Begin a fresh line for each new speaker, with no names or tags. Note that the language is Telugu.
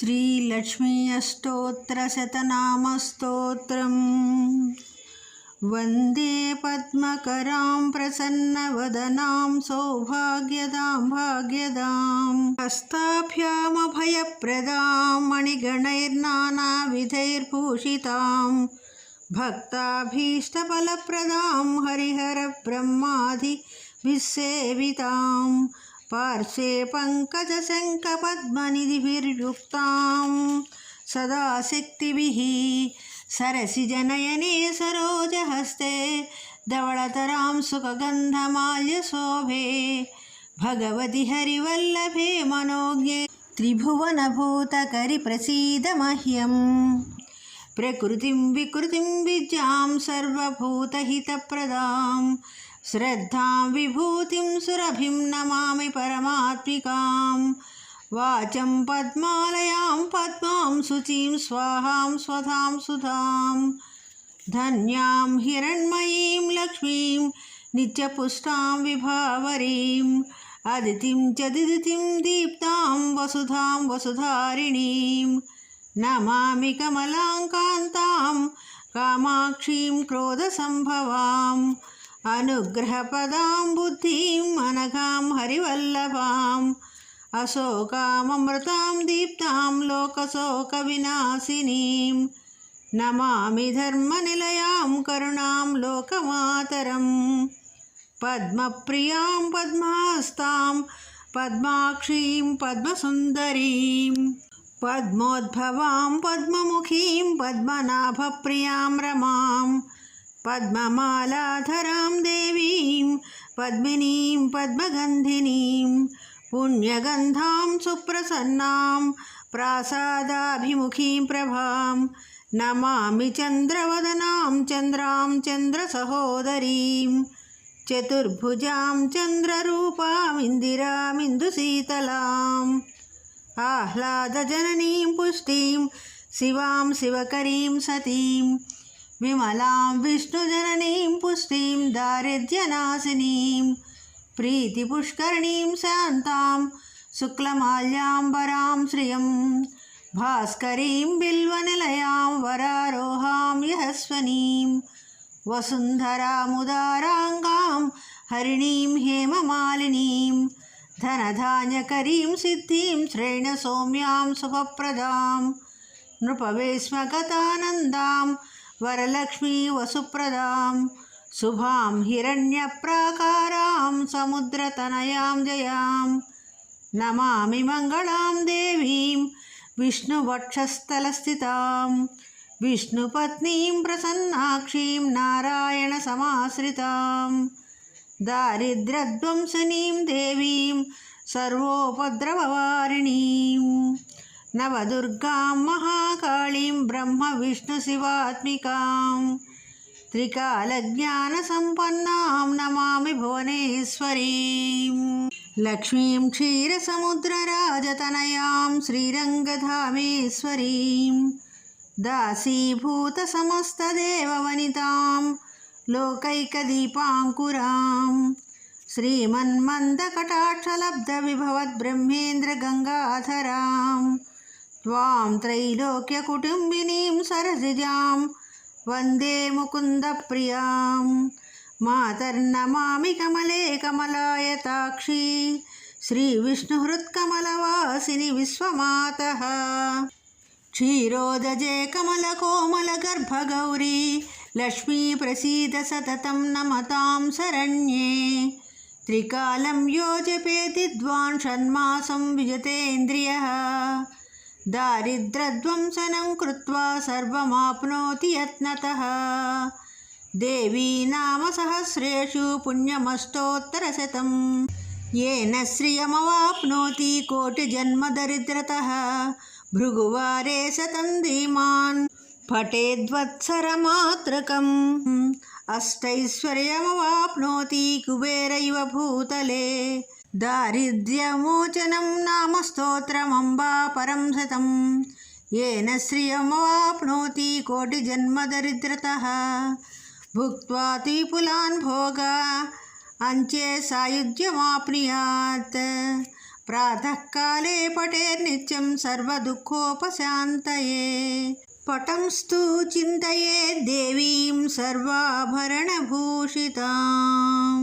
श्रीलक्ष्मी अष्टोत्तरशतनामस्तोत्रम् वंदे पद्मकरां प्रसन्नवदनां सौभाग्यदां भाग्यदां। हस्ताभ्यामभयप्रदां मणिगणैर्नानाविधैर्भूषितां। भक्ताभीष्टफलप्रदां हरिहरब्रह्मादिभिस्सेवितां पार्श्वे पङ्कजशङ्खपद्मनिधिभिर्युक्तां सदा शक्तिभिः सरसिजनयने सरोजहस्ते धवळतरां सुखगन्धमाल्यशोभे भगवति हरिवल्लभे मनोज्ञे त्रिभुवनभूतकरि मह्यम् प्रकृतिं विकृतिं विद्यां सर्वभूतहितप्रदां श्रद्धां विभूतिं सुरभिं नमामि परमात्मिकां वाचं पद्मालयां, पद्मां शुचिं, स्वाहां, स्वधां सुधां धन्यां हिरण्मयीं, लक्ष्मीं, नित्यपुष्टां विभावरीम् अदितिं च दिदितिं, दीप्तां, वसुधां, वसुधारिणीं। नमामि कमलाङ्कान्तां कामाक्षीं, क्रोधसम्भवाम्। అనుగ్రహపదాం బుద్ధిం అనఘాం హరివల్లభాం. అశోకామృతాం దీప్తాం లోకశోక వినాశినీం. నమామి ధర్మనిలయాం కరుణాం లోకమాతరం. పద్మప్రియాం పద్మాస్తాం పద్మాక్షీం పద్మసుందరీం. పద్మోద్భవాం పద్మముఖీం పద్మనాభప్రియాం రమాం పద్మమాలాధరాం దేవీం పద్మినీం పద్మగంధినీం పుణ్యగంధాం సుప్రసన్నాం ప్రాసాదాభిముఖీం ప్రభాం నమామి చంద్రవదనాం చంద్రాం చంద్రసహోదరీం చతుర్భుజాం చంద్రరూపామిందిరామిందుశీతలాం ఆహ్లాదజననీం పుష్టిం శివాం శివకరీం సతీం విమలాం విష్ణుజననీం పుష్టిం దారిద్ర్యనాశినీం ప్రీతిపుష్కరిణీం శాంతాం శుక్లమాల్యాంబరాం శ్రియం భాస్కరీం బిల్వనిలయాం వరారోహాం యహస్వనీం వసుంధరాముదారాంగాం హరిణీం హేమమాలినీం ధనధాన్యకరీం సిద్ధిం శ్రేణ సౌమ్యాం శుభప్రదాం వరలక్ష్మీ వసుప్రదాం. శుభాం హిరణ్యప్రాకారాం సముద్రతనయాం జయాం. నమామి మంగళాం దేవీం విష్ణువక్షస్థలస్థితాం. విష్ణుపత్నీం ప్రసన్నాక్షీం నారాయణసమాశ్రితాం దారిద్రధ్వంసినీం దేవీం సర్వోపద్రవవారిణీం. देवीं सर्वोपद्रववारिणीं नवदुर्गां महाकाळीं ब्रह्मविष्णुशिवात्मिकां त्रिकालज्ञानसम्पन्नां नमामि भुवनेश्वरीं लक्ष्मीं क्षीरसमुद्रराजतनयां श्रीरङ्गधामेश्वरीं दासीभूतसमस्तदेववनितां लोकैकदीपाङ्कुरां श्रीमन्मन्दकटाक्षलब्धविभवद्ब्रह्मेन्द्रगङ्गाधरां त्वां त्रैलोक्यकुटुम्बिनीं सरसिजां वन्दे मुकुन्दप्रियां मातर्नमामि कमले कमलायताक्षी श्रीविष्णुहृत्कमलवासिनि विश्वमातः क्षीरोदजे कमलकोमलगर्भगौरी लक्ष्मी प्रसीद सततं नमतां शरण्ये त्रिकालं यो जपेति द्वान् षण्मासं विजतेन्द्रियः दारिद्र्यध्वंसनं कृत्वा सर्वमाप्नोति यत्नतः देवी नाम सहस्रेषु पुण्यमष्टोत्तरशतं येन श्रियमवाप्नोति कोटिजन्मदरिद्रतः भृगुवारे शतं धीमान् पठेद्वत्सरमात्रकम् अष्टैश्वर्यमवाप्नोति कुबेरैव भूतले दारिद्र्यमोचनं नामस्तोत्रमम्बा परं सतं येन श्रियमवाप्नोति कोटिजन्मदरिद्रतः भुक्त्वा त्रिपुलान् भोगा अञ्चे सायुज्यमाप्नुयात् प्रातःकाले पटेर्नित्यं सर्वदुःखोपशान्तये पटंस्तु चिन्तये देवीं सर्वाभरणभूषिताम्